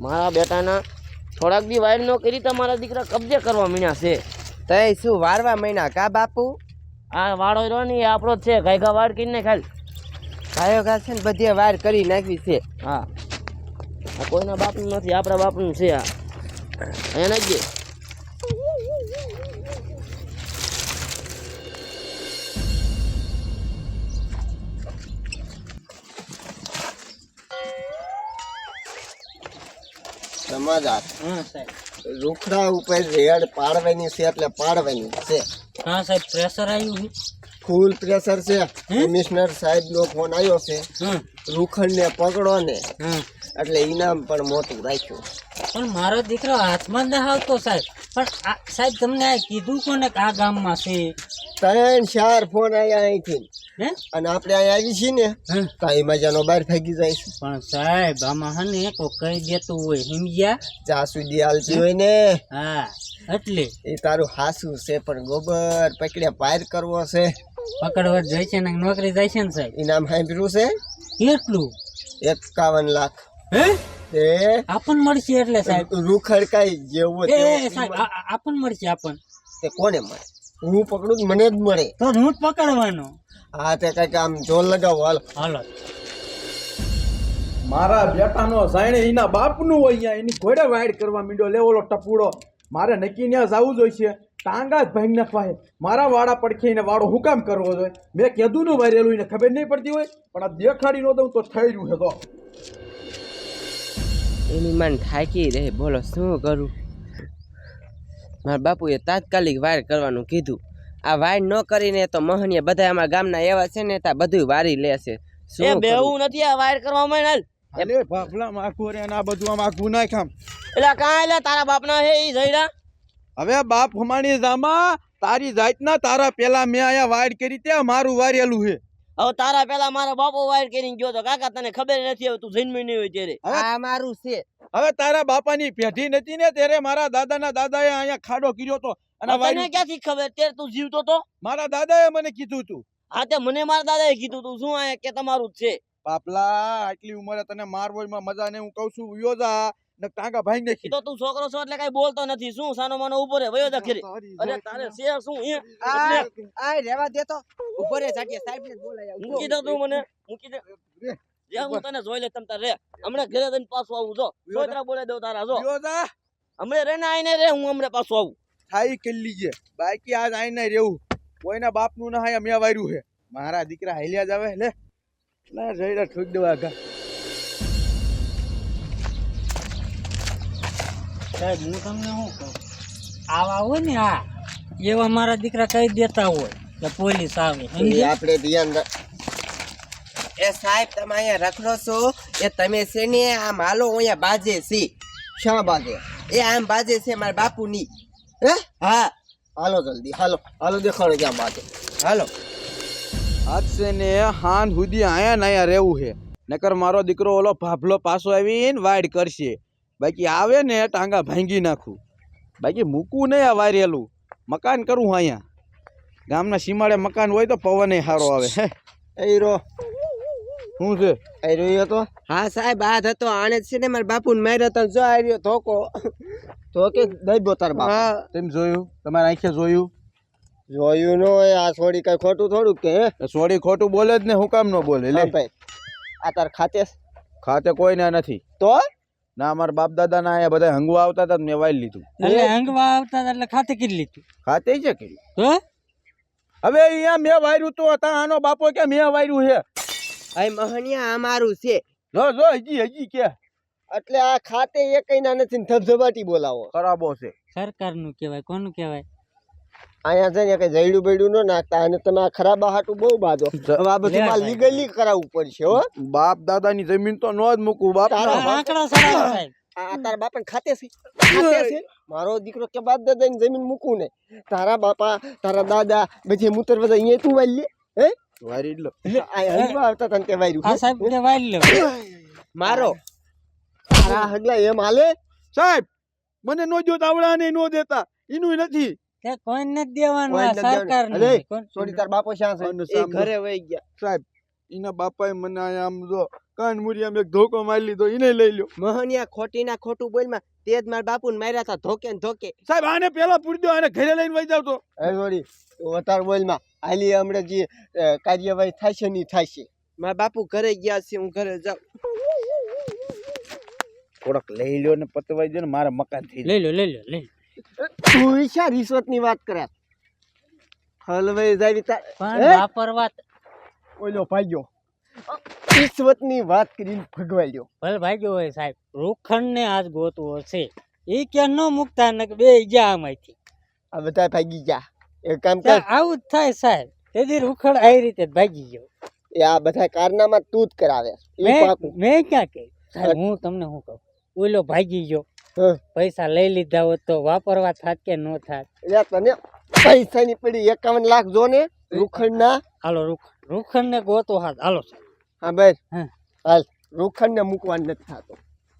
મારા બેટાના થોડાક દી વાયર ન કરી તો મારા દીકરા કબજે કરવા મીણ્યા છે. તય શું વારવા મહિના કા બાપુ? આ વાળો રહ્યો ને એ આપણો જ છે ગાયકા વાળ કરીને ખાલ. ગાયો ઘા છે ને બધી વાર કરી નાખવી છે. હા. આ કોઈના બાપનું નથી આપણા બાપનું છે આ. એને નાખજે. સમાચાર હા સાહેબ. રૂખડા ઉપર રેડ પાડવાની છે એટલે પાડવાની છે. હા સાહેબ પ્રેશર આવ્યું છે. ફૂલ પ્રેશર છે. કમિશનર સાહેબ નો ફોન આવ્યો છે. રૂખડ ને પકડો ને. એટલે ઇનામ પણ મોટું રાખ્યું. પણ મારો દીકરો હાથમાં ના આવતો સાહેબ. પણ આ સાહેબ તમને કીધું કોને કે આ ગામમાં છે? ત્રણ ચાર ફોન આવ્યા અહીંથી. અને આપણે અહીંયા આવી છીએ ને તો કાંઈ મજાનો બહાર ફેંકી જાય છે. પણ સાહેબ આમાં હને કો કહી દેતું હોય સમજ્યા જ્યાં સુધી હાલતી હોય ને. હા એટલે. એ તારું હાસું છે પણ ગોબર પકડ્યા પાર કરવો છે. પકડવા જાય છે ને નોકરી જાય છે ને સાહેબ? ઇનામ સાંભળ્યું છે? એટલું? એકાવન લાખ. હે? એ? આપણ મળશે એટલે સાહેબ. રૂખડકાઈ જેવો એ એ, આપણ મળશે આપણ. તે કોને મળે? હું પકડું તો મને જ મળે. તો હું જ પકડવાનો. હા તે કંઈક આમ જોર લગાવો હાલ. હાલો. મારા બેટાનો સાયણે એના બાપનું હોય અહીંયા એની ઘોડે વાઈડ કરવા મીંડો લે ઓલો ટપુડો. મારે નક્કી ત્યાં જવું જોઈશે. ટાંગા જ ભાઈ નાખવા છે મારા વાડા પડખે એને વાડો હું કામ કરવો જોઈએ? મેં કીધું નું વાયરેલું એને ખબર નહીં પડતી હોય પણ આ દેખાડી ન દઉં તો થઈ રહ્યું છે તો. એની મન થાકી રહે. બોલો શું કરું? મારા બાપુએ તાત્કાલિક વાયર કરવાનું કીધું. આ વાયર ન કરીને તો મહનીય બધા અમારા ગામના એવા છે ને ત્યાં બધું વારી લેશે એ શું બેવું નથી આ વાયર કરવામાં હાલ? અલે ભાફલા માખું રે આ બધું આમ આખું એટલે કાં એટલે તારા બાપના હે એ જઈડા હવે બાપ હમાણી જામા તારી જાતના તારા પેલા મેં આયા વાયર કરી ત્યાં મારું વારેલું હે. હવે તારા પેલા મારા બાપો વાયર કરીને ગયો તો કાકા તને ખબર નથી હવે તું જન્મી નહીં હોય ત્યારે. આ મારું છે. હવે તારા બાપાની પેઢી નથી ને ત્યારે મારા દાદાના દાદાએ અહીંયા ખાડો કર્યો તો. અને તને ક્યાંથી ખબર? ત્યારે તું જીવતો તો? મારા દાદાએ મને કીધું તું. હા તે મને મારા દાદાએ કીધું તું. શું આ કે તમારું જ છે? બાપલા આટલી ઉંમરે તને મારવો મજા ને હું કહું છું યોજા જા ને ટાંગા ભાઈ નાખી. તો તું છોકરો છો એટલે કઈ બોલતો નથી. શું સાનો માનો ઊભો રે વયો જા અરે તારે શું એ આ એટલે દે તો. ઊભો રે જાટિયા સાહેબ ને બોલાય મૂકી દો તું મને. મૂકી દે. જે હું તને જોઈ લે તમ તાર રે. હમણાં ઘરે જઈને પાછો આવું જો. સોતરા બોલે દઉં તારા જો. હમણાં રે ને આઈને રે હું હમણાં પાછો આવું. થાઈ કે લીજે. બાકી આજ આઈને રહેવું. કોઈના બાપનું ના હાય મેં વાર્યું છે. મારા દીકરા હાલ્યા જ આવે લે. ના જઈડા ઠોક દેવા ગા સાહેબ હું તમને શું કહું? આવા હોય ને આ એવા મારા દીકરા કહી દેતા હોય કે પોલીસ આવે આપણે ધ્યાન રાખ- એ સાહેબ તમે અહીંયા રખડો છો? એ તમે છે ને આમ માલો અહીંયા બાજે છે. શા બાજે? એ આમ બાજે છે મારા બાપુની. હે? હા. હાલો જલ્દી હાલો હાલો દેખાડો ક્યાં બાજે. હાલો. આજ છે ને હાન સુધી આયા ને આયા રહેવું છે. નકર મારો દીકરો ઓલો ભાભલો પાછો આવીને વાઈડ કરશે. બાકી આવે ને ટાંગા ભાંગી નાખું. બાકી મૂકવું નહીં આ વારેલું. મકાન કરું અહીંયા. ગામના સીમાડે મકાન હોય તો પવન સારો આવે હે. એ રો શું છે? આઈ રહ્યો હતો? હા સાહેબ આ હતો. આણે જ છે ને મારા બાપુને માર્યો તો જો આ રહ્યો ધોકો. તો કે દઈ તાર બાપ. તેમ જોયું? તમારા આંખે જોયું? જોયું ન હોય આ છોડી કઈ ખોટું થોડું કે સોડી ખોટું બોલે જ ને હું કામ ન બોલે? લે. ભાઈ. આ તાર ખાતે છે? ખાતે કોઈ ના નથી. તો? ના અમારા બાપ દાદા ના આયા બધા હંગવા આવતા હતા મેં વાઈ લીધું. એટલે હંગવા આવતા હતા એટલે ખાતે કરી લીધું. ખાતે છે કે હે? હવે અહીંયા મેં વાયરું તો હતા આનો બાપો કે મેં વાયરું છે અહીં મહણિયા આ મારું છે. જો જો હજી હજી કે. એટલે આ ખાતે એક ના નથી ને ધબધબાટી બોલાવો. ખરાબો છે. સરકારનું કહેવાય કોનું કહેવાય? અહીંયા છે ને કઈ જઈડું બૈડું ન નાખતા અને તમે આ ખરાબ હાટું બહુ બાજો હવે આ બધું લે લીગલી કરાવવું પડશે હો. બાપ દાદાની જમીન તો નો જ મૂકું બાપ તારા આંકડા આ તારા બાપા ખાતે છે. ખાતે છે. મારો દીકરો કે બાપ દાદાની જમીન મૂકું ને. તારા બાપા તારા દાદા બધી મૂતર બધા અહીંયા તું વાલી લે હે? વારી લો આવતા તને તે વાર્યું આ સાહેબ કે વાળી લો મારો. તારા હગલા એમ હાલે? સાહેબ મને નો જો તાવડા ને નો દેતા. એનું નથી. તે કોઈને જ દેવાનું આ કોઈને જ દેવાનું. સરકારનું. અરે, કોણ- સોરી તાર બાપો શ્યાં છે. એ ઘરે વહી ગયા. સાહેબ એના બાપાએ મને આમ જો કાન મુરી આમ એક ધોકો મારી લીધો એને લઈ લ્યો. મોહનિયા ખોટી ના ખોટું બોલમાં તે જ મારા બાપુ ને માર્યા હતા ધોકે ને ધોકે. સાહેબ આને પેલા પૂરી દો આને ઘરે લઈને વહી જાવ તો. હે વળી તું બોલમાં. હાલી હમણાં જે કાર્યવાહી થાય છે ની થાય છે મારા બાપુ ઘરે ગયા છે હું ઘરે જાઉં. થોડોક લઈ લ્યો ને પતવાઈ દો ને મારા મકાન થઈ લઈ લો લઈ લો લઈ લો તું શા રિશ્વતની વાત કરે? હલવાઈ જાવી તા પણ હે? વાપરવા ઓલો ભાગ્યો રિશ્વતની વાત કરીને ભગવાઈ લ્યો ભલે ભાગ્યો હોય સાહેબ રૂખંડ ને આજ ગોતવો છે. એ ક્યાં ન મુકતા ને બે ગયા આમાંથી. આ બધા ભાગી ગયા. એ કામ કર. આવું જ થાય સાહેબ. તેથી રૂખડ આવી રીતે ભાગી ગયો. એ આ બધા કારનામાં તું જ કરાવે. મેં મેં ક્યાં કહી હું તમને શું કહું? ઓલો ભાગી ગયો. પૈસા લઈ લીધા હોત તો વાપરવા થાત કે ન થાત? એ તને પૈસાની પડી એકાવન લાખ જો ને રૂખંડ ના હાલો રૂખંડ રૂખંડ ને ગોતો હાથ. હાલો સાહેબ. હા બેન હા. હાલ. રોખંડ ને મૂકવાનું નથી થતો.